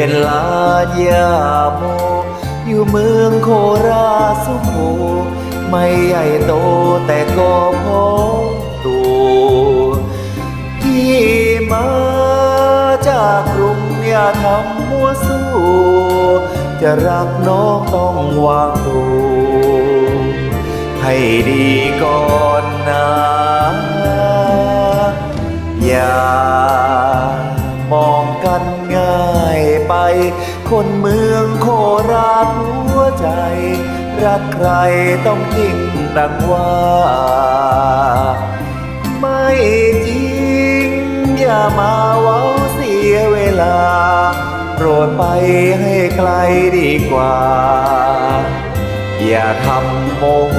เป็นลานยาโม อยู่เมืองโคราชสุโขไม่ใหญ่โตแต่ก็พอตัวพี่มาจากกรุงอย่าทำมัวสู้ จะรักน้องต้องวางตัวให้ดีก่อนนะอย่า คนเมืองโคราชหัวใจ รักใครต้องจริงดังว่า ไม่จริง อย่ามาเว้าเสียเวลา โปรดไปให้ไกลดีกว่า อย่าทำโมโห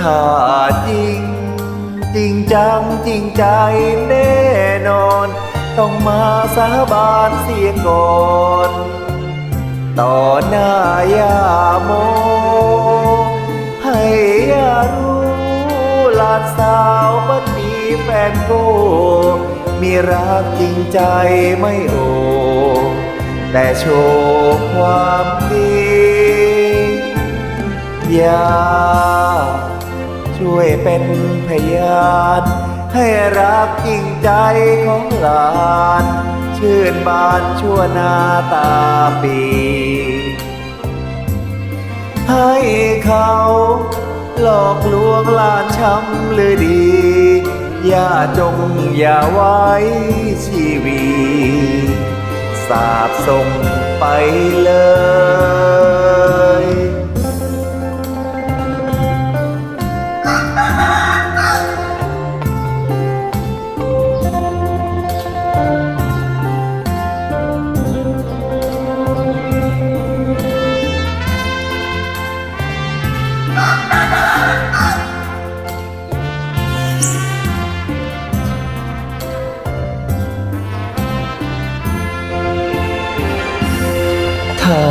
ถ้าจริง จริงจังจริงใจแน่นอน ต้องมาสาบานเสียก่อน ต่อหน้ายาโม ให้ยารู้หลานสาวบันมีแฟนโก มีรักจริงใจไม่โอ แต่โชว์ความดียาช่วยเป็นพยาน ให้รักจริงใจของหลาน ชื่นบานชั่วนาตาปี ให้เขาหลอกลวงหลานช้ำหรือดี อย่าจงอย่าไว้ชีวี สาบส่งไปเลย ถ้า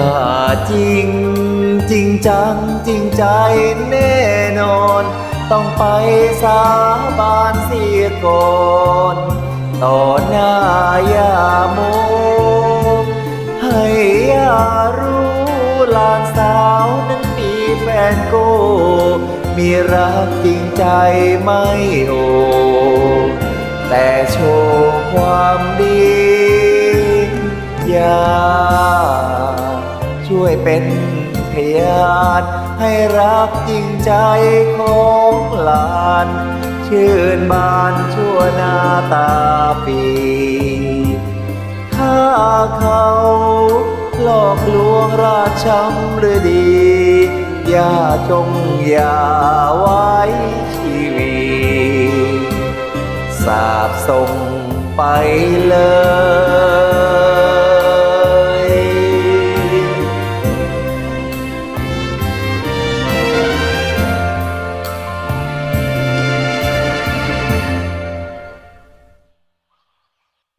จริงจริงจังจริงใจแน่นอน ต้องไปสาบานเสียก่อนต่อหน้ายาโม ให้ยารู้หลานสาวนั้นมีแฟนโก มีรักจริงใจไม่โอ แต่โชว์ความดี ยา เป็นพยานให้รักจริงใจของหลาน ชื่นบานชั่วหน้าตาปี ถ้าเขาหลอกลวงราช้ำหรือดี อย่าจงอย่าไว้ชีวีสาบส่งไปเลย